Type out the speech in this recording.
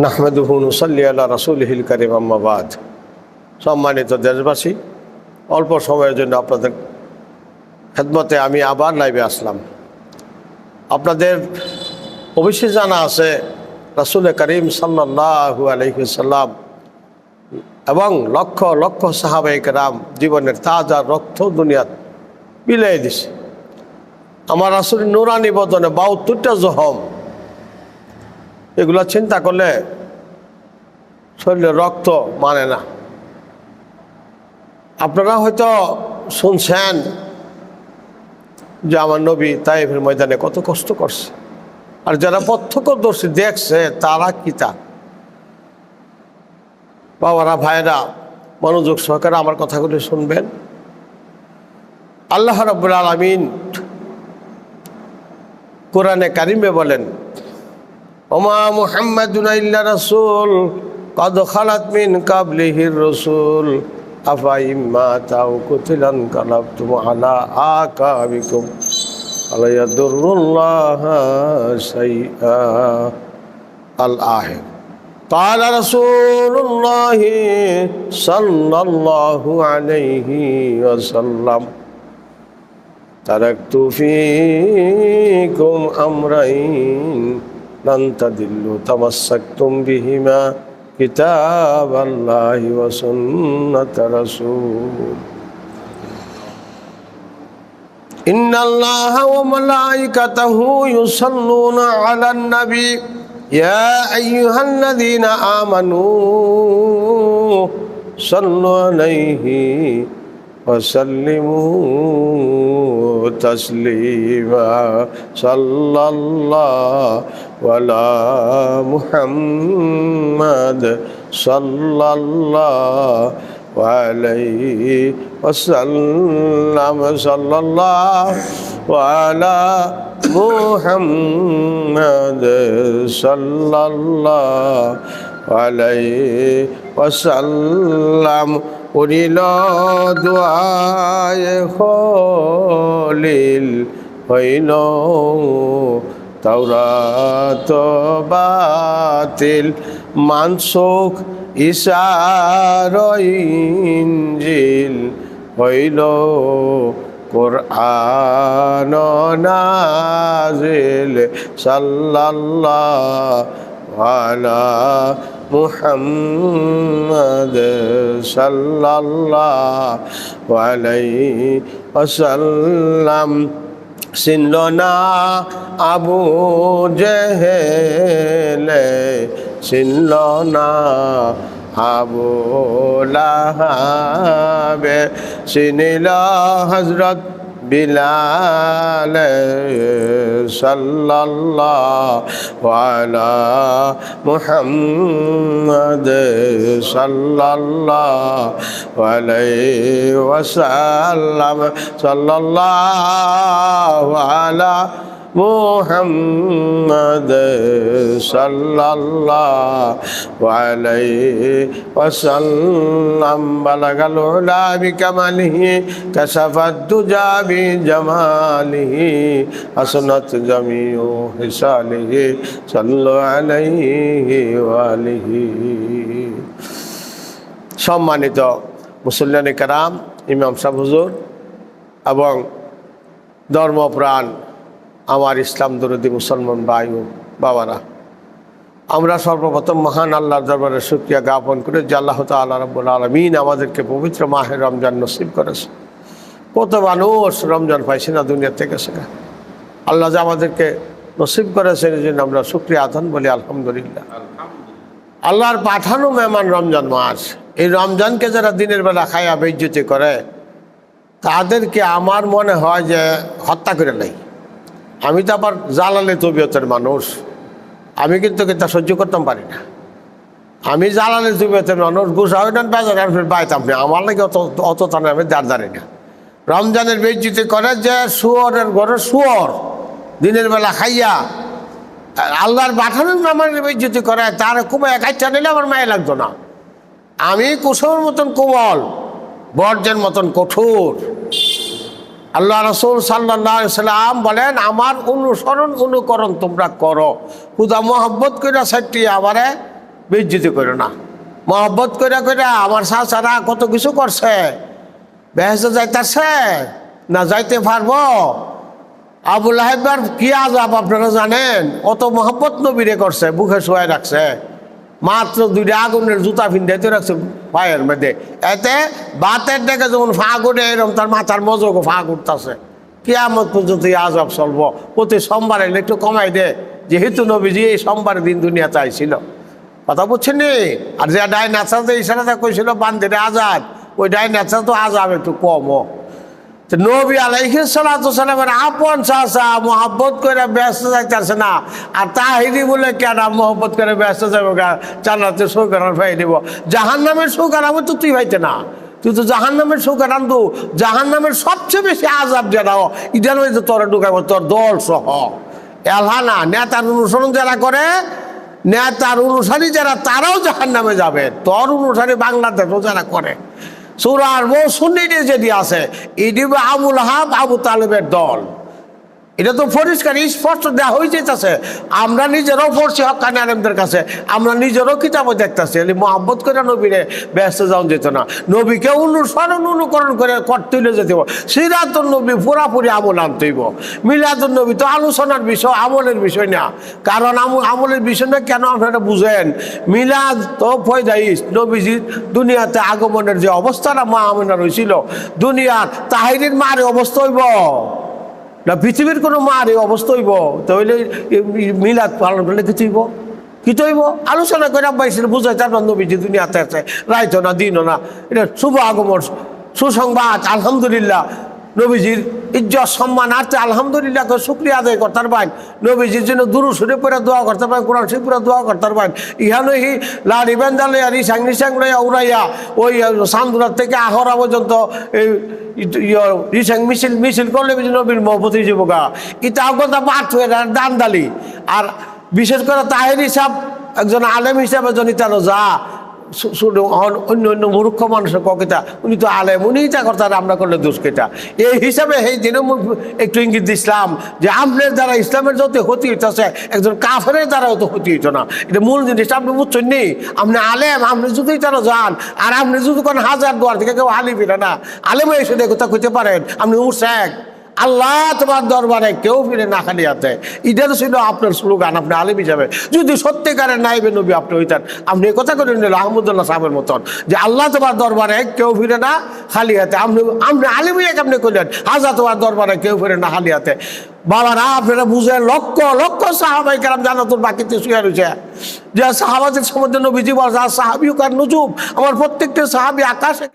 নাহমেদুহুন সাল্লি আল্লাহ রাসুল হিল করিম আম্মাবাদ সম্মানিত দেশবাসী, অল্প সময়ের জন্য আপনাদের খেদমতে আমি আবার লাইভে আসলাম। আপনাদের অবশ্যই জানা আছে, রাসুল করিম সাল্লাহু আলহিসাল্লাম এবং লক্ষ লক্ষ সাহাবাহিক রাম জীবনের তাজা রক্ত দুনিয়াত বিলাই দিছে। আমার আসলে নুরানি বদনে বাউত্তরটা জহম এগুলো চিন্তা করলে শরীরে রক্ত মানে না। আপনারা হয়তো শুনছেন যে আমার নবী তাইফের ময়দানে কত কষ্ট করছে। আর যারা প্রত্যক্ষদর্শী দেখছে, তারা কি তা? বাবারা ভাইরা মনোযোগ সহকারে আমার কথাগুলি শুনবেন। আল্লাহ রব্বুল আলমিন কোরআনে কারিমে বলেন ওমা মুহাম্মাদুন ইল্লা রাসূল কদ খালাত মিন কাবলিহির রাসূল আফা ইম্মা তাও কুতিলান কালাবতুম আলা আকাবিকুম আলা ইয়াদুরুল্লাহ শাইআ আল আহির قال رسول الله صلى الله عليه وسلم تركت فيكم أمرين لن تدلوا تمسكتم بهما كتاب الله وسنة رسول إن الله وملائكته يصلون على النبي يا أيها الذين آمنوا صلوا عليه وسلموا تسليما صلى الله على محمد صلى الله عليه وسلم صلى الله وعلى محمد صلى الله عليه وسلم উনিল দোয়ায় খলিল হইল তাওরাত বাতিল মানসুখ ইসারইঞ্জিল হইল কোরআন নাজিল সাল্লাল্লাহু আলা মুহাম্মদ সাল্লাল্লাহু আলাইহি ওয়াসাল্লাম। চিনল না আবু জেহেলে চিনল না আবু লাহাবে চিনিল হজরত বিলাল সাল্লাল্লাহু আলা মুহাম্মদ সাল্লাল্লাহু আলাইহি ওয়াসাল্লাম সাল্লাল্লাহু আলা محمد صلى الله عليه وسلم بلغ العلا بكماله كشف الدجى بجماله حسنت جميع حساله صلوا عليه وآله সম্মানিত মুসল্লানি কারাম ইমাম সাহ হুজুর এবং ধর্মপ্রাণ আমার ইসলাম দরদি মুসলমান ভাই ও বাবারা। আমরা সর্বপ্রথম মহান আল্লাহর দরবারে শুক্রিয়া জ্ঞাপন করে যে আল্লাহ তাল্লাহ রব্বুল আলমিন আমাদেরকে পবিত্র মাহের রমজান নসিব করেছে। কত মানুষ রমজান পাইছে না দুনিয়া থেকে সেটা। আল্লাহ যে আমাদেরকে নসিব করেছেন এই জন্য আমরা শুক্রিয়া আদান বলি আলহামদুলিল্লাহ। আল্লাহর পাঠানো মেহমান রমজান মাস এই রমজানকে যারা দিনের বেলা খায়া বেজ্জতি করে তাদেরকে আমার মনে হয় যে হত্যা করে নেই। আমি তো আবার জালালে তবিয়তের মানুষ। আমি কিন্তু তা সহ্য করতাম পারি না। আমি জালালে তবিয়তের মানুষ, গুছাও নেন বাজার আর ফের না আমার লাগে অত অত তানে আমি দাঁড় দাঁড়ি না। রমজানের বেজ্জিতি করে যে শুয়রের ঘরে শুয়র, দিনের বেলা খাইয়া, আল্লাহর পাঠানোর নামের বেজ্জিতি করে, তার খুব একাইটা নিলে আমার মায়ে লাগতো না। আমি কুসুমের মতন কোমল বর্জের মতন কঠোর। আল্লাহ রসুল সাল্লাম বলেন, আমার অনুসরণ, অনুকরণ তোমরা করো। হুদা মোহাব্বত করে সাইটি আমারে বেজ্জিতি করো না। মহব্বত করে করে আমার শাসারা কত কিছু করছে? বেহেসে যাইতেছে? না যাইতে পারব? আবুল আহেবার কি আজাব আপনারা জানেন? অত মহব্বত নবীরে করছে, বুকে শোয়াই রাখছে। মাত্র দুইটা আগুনের জুতা ফিন্দাইতে রাখছে পায়ের মধ্যে। এতে বাতের ডেকে যখন ফাঁক উঠে এরকম তার মাথার মজক ফাঁক উঠতেছে। কিয়ামত পর্যন্ত এই আজব চলবো। প্রতি সোমবারে একটু কমাই দে। যেহেতু নবীজি এই সোমবারের দিন দুনিয়া চাইছিল কথা বুঝছেন নি? আর যে ডাই নাচা যে ইশারাটা কইছিল বান্ধে আজাদ ওই ডাই নাচা তো আজাব একটু কমও। নবী আলাইহিসালামের আপন চাষা মোহাব্বত করে ব্যস্ত যাইতেছে না। আর তাহিরি বলে কেন মোহাব্বত করে ব্যস্ত যাব গা? জান্নাতে সৌকার ভাই দিব। জাহান নামের সৌকার আমি তো তুই ভাইতে না। তুই তো জাহান নামের সৌকার আনতু জাহান নামের সবচেয়ে বেশি আজাব যেটা ইটার মধ্যে তোরা ঢুকাবো তোর দল সহ। এলহা না, নেতার অনুসরণ যারা করে, নেতার অনুসারী যারা, তারাও জাহান নামে যাবে। তোর অনুসারী বাংলাদেশও যারা করে। সুরার বউ সুন্নিটি যেটি আছে ইডিবে আবুল হাব আবু তালেবের দল। এটা তো পরিষ্কার স্পষ্ট দেওয়া হয়ে যেতেছে আমরা নিজেরাও পড়ছি হকানি আলমদের কাছে, আমরা নিজেরও কিতাবও দেখতেছি। এলি মোহাম্মত করে নবীরে ব্যস্ত যাওয়া যেত না। নবীকে অনুসরণ, অনুকরণ করে করতে হইলে যেতে সিরাতুল নবী পুরাপুরি আমল আনতে হইব। মিলাদুল নবী তো আলোচনার বিষয়, আমলের বিষয় না। কারণ আম- আমলের বিষয় না, কেন আপনারা বুঝেন? মিলাদ তো ফয়দাইস, নবীজির দুনিয়াতে আগমনের যে অবস্থাটা মা আমিনার হয়েছিল দুনিয়ার তাহিরির মার অবস্থা হইব। না, পৃথিবীর কোনো মার এই অবস্থা হইব? তাহলে মিলাদ পালন করলে কিছু হইব? কিছু হইব? আলোচনা করে পাইছিল বুঝাই তার নবীজি দুনিয়াতে আছে। রাইতো না দিনও না এটা শুভ আগমন, সুসংবাদ, আলহামদুলিল্লাহ। নবীজির ইজ্জত, সম্মান আছে আলহামদুলিল্লাহ শুক্রিয়া আদায় করতে পারেন নবীজির জন্য দুরু সুরে পরে দোয়া করতে পারেন কোরআন শিব পরে দোয়া করতে পারেন ইহানো হি লাড়ি বেন্দালে আর নিসাং উড়াইয়া, ওই সান্দুরার থেকে আহরা পর্যন্ত, এই মিছিল মিছিল করলে নবীর মহবতি জীবকা ইটা কথা পাঠ হয়ে দান দালি আর বিশেষ করে তাহের হিসাব একজন আলেম হিসাবে তার যা অন্য অন্য মূর্খ মানুষের ককিতা, উনি তো আলেম উনিই তা করতে আমরা করলে দুষ্কৃতা এই হিসাবে এই দিনে একটু ইঙ্গিত দিছিলাম যে আপনার দ্বারা ইসলামের যত ক্ষতি হইতেছে, একজন কাফের দ্বারাও তো ক্ষতি হইতো না। এটা মূল জিনিস আপনি বুঝছেন নি? আপনি আলেম আপনি যদি তারা যান আর আপনি যদি কোন হাজার দোয়ার থেকে কেউ আলি ফিরে না আলেম এসে কথা কইতে পারেন। আপনি উঠছেন আল্লাহ তোমার দরবারে কেউ ফিরে না খালি হাতে। এটা তো ছিল আপনার স্লোগান, আপনি আলিম হিসাবে। যদি সত্যিকারের নাইবে নবী আপনি হইতেন, আপনি এই কথা করে নিলেন আহমদুল্লাহ সাহেবের মতন, যে আল্লাহ তোমার দরবারে কেউ ফিরে না খালি হাতে। আপনি আপনি আলিম হইয়া কেমনি করলেন হাজার তোমার দরবারে কেউ ফিরে না খালি হাতে। বাবারা, আপনারা বুঝে লক্ষ লক্ষ সাহাবাই কেরাম জানা তোর বাকিতে শুয়ে রয়েছে যে সাহাবাদের সম্বন্ধে নবীজি বলছে সাহাবিও কার নজুম? আমার প্রত্যেকটা সাহাবি আকাশে